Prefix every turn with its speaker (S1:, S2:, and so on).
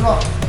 S1: 들어.